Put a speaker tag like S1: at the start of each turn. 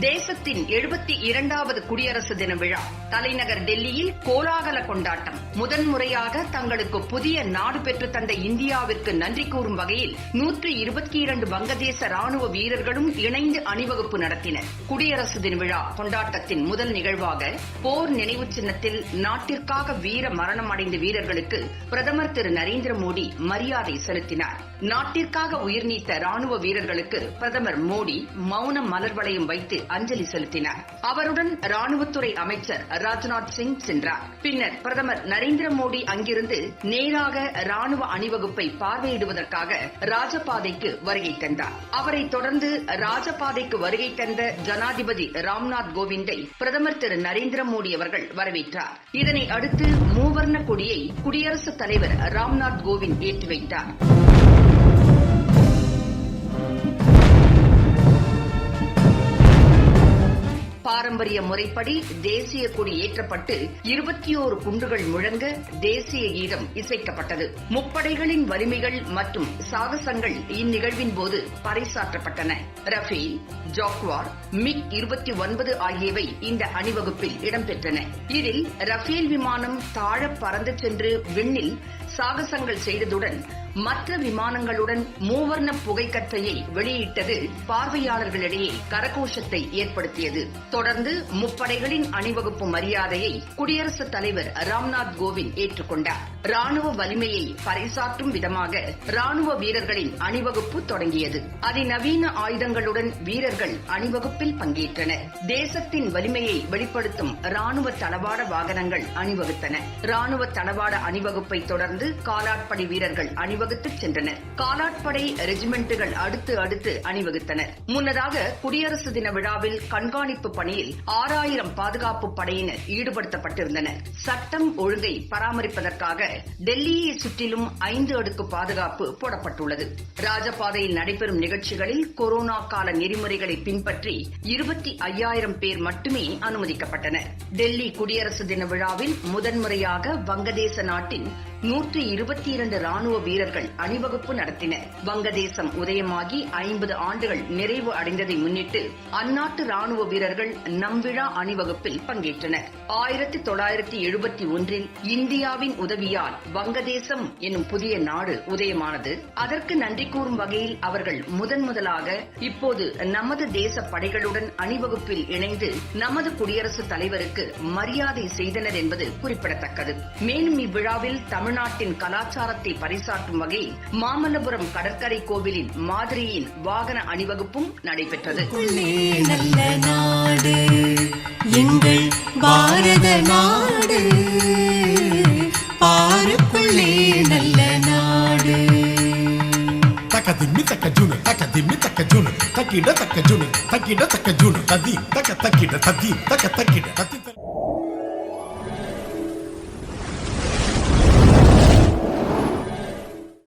S1: தேசத்தின் எழுபத்தி இரண்டாவது குடியரசு தின விழா. தலைநகர் டெல்லியில் கோலாகல கொண்டாட்டம். முதன்முறையாக தங்களுக்கு புதிய நாடு பெற்று தந்த இந்தியாவிற்கு நன்றி கூறும் வகையில் நூற்றி இருபத்தி இரண்டு வங்கதேச ராணுவ வீரர்களும் இணைந்து அணிவகுப்பு நடத்தினர். குடியரசு தின விழா கொண்டாட்டத்தின் முதல் நிகழ்வாக போர் நினைவு சின்னத்தில் நாட்டிற்காக வீர மரணம் அடைந்த வீரர்களுக்கு பிரதமர் திரு நரேந்திர மோடி மரியாதை செலுத்தினார். நாட்டிற்காக உயிர் நீத்த ராணுவ வீரர்களுக்கு பிரதமர் மோடி மௌன மலர் வளையம் வைத்து அஞ்சலி செலுத்தினார். அவருடன் ராணுவத்துறை அமைச்சர் ராஜ்நாத் சிங் சென்றார். பின்னர் பிரதமர் நரேந்திர மோடி அங்கிருந்து நேராக ராணுவ அணிவகுப்பை பார்வையிடுவதற்காக ராஜபாதைக்கு வருகை தந்தார். அவரைத் தொடர்ந்து ராஜபாதைக்கு வருகை தந்த ஜனாதிபதி ராம்நாத் கோவிந்தை பிரதமர் திரு நரேந்திர மோடி அவர்கள் வரவேற்றார். இதனை அடுத்து மூவர்ண கொடியை குடியரசுத் தலைவர் ராம்நாத் கோவிந்த் ஏற்றி வைத்தார். பாரம்பரிய முறைப்படி தேசிய கொடி ஏற்றப்பட்டு இருபத்தி ஓரு குண்டுகள் முழங்க தேசிய கீதம் இசைக்கப்பட்டது. முப்படைகளின் வலிமைகள் மற்றும் சாகசங்கள் இந்நிகழ்வின் போது பறைசாற்றப்பட்டன. ரஃபேல் ஜாக்வார் மிக் இருபத்தி ஒன்பது ஆகியவை இந்த அணிவகுப்பில் இடம்பெற்றன. இதில் ரஃபேல் விமானம் தாழ பறந்து சென்று விண்ணில் சாகசங்கள் செய்ததுடன் மற்ற விமானங்களுடன் மூவர்ண புகைக்கற்றையை வெளியிட்டது பார்வையாளர்களிடையே கரகோஷத்தை ஏற்படுத்தியது. தொடர்ந்து முப்படைகளின் அணிவகுப்பு மரியாதையை குடியரசுத் தலைவர் ராம்நாத் கோவிந்த் ஏற்றுக்கொண்டார். ராணுவ வலிமையை பறைசாற்றும் விதமாக ராணுவ வீரர்களின் அணிவகுப்பு தொடங்கியது. அதிநவீன ஆயுதங்களுடன் வீரர்கள் அணிவகுப்பில் பங்கேற்றனர். தேசத்தின் வலிமையை வெளிப்படுத்தும் ராணுவ தளவாட வாகனங்கள் அணிவகுத்தன. ராணுவ தளவாட அணிவகுப்பை தொடர்ந்து காலாட்படை வீரர்கள் அணிவகுத்து சென்றனர். காலாட்படை ரெஜிமெண்ட்டுகள் அடுத்து அடுத்து அணிவகுத்தனர். முன்னதாக குடியரசு தின விழாவில் கண்காணிப்பு பணியில் ஆறாயிரம் பாதுகாப்பு படையினர் ஈடுபடுத்தப்பட்டிருந்தனர். சட்டம் ஒழுங்கை பராமரிப்பதற்காக டெல்லியை சுற்றிலும் ஐந்து அடுக்கு பாதுகாப்பு போடப்பட்டுள்ளது. ராஜபாதையில் நடைபெறும் நிகழ்ச்சிகளில் கொரோனா கால நெறிமுறைகளை பின்பற்றி இருபத்தி ஐயாயிரம் பேர் மட்டுமே அனுமதிக்கப்பட்டனர். டெல்லி குடியரசு தின விழாவில் முதன்முறையாக வங்கதேச நாட்டின் நூற்றி இருபத்தி இரண்டு ராணுவ வீரர்கள் அணிவகுப்பு நடத்தினர். வங்கதேசம் உதயமாகி ஐம்பது ஆண்டுகள் நிறைவு அடைந்ததை முன்னிட்டு அந்நாட்டு ராணுவ வீரர்கள் நம்விழா அணிவகுப்பில் பங்கேற்றனர். ஆயிரத்தி தொள்ளாயிரத்தி எழுபத்தி ஒன்றில் இந்தியாவின் உதவியால் வங்கதேசம் என்னும் புதிய நாடு உதயமானது. அதற்கு நன்றி கூறும் வகையில் அவர்கள் முதன் முதலாக இப்போது நமது தேச படைகளுடன் அணிவகுப்பில் இணைந்து நமது குடியரசுத் தலைவருக்கு மரியாதை செய்தனர் என்பது குறிப்பிடத்தக்கது. மேலும் இவ்விழாவில் தமிழ் தமிழ்நாட்டின் கலாச்சாரத்தை பறைசாற்றும் வகையில் மாமல்லபுரம் கடற்கரை கோவிலின் மாதிரியின் வாகன அணிவகுப்பும் நடைபெற்றது
S2: உள்ளே நல்ல நாடு எங்கள் பாரத நாடு பாருக்குள்ளே நல்ல நாடு
S3: taka dimmi taka junu taka dimmi taka junu takida taka junu takida taka junu tadi taka takida tadi taka takida tadi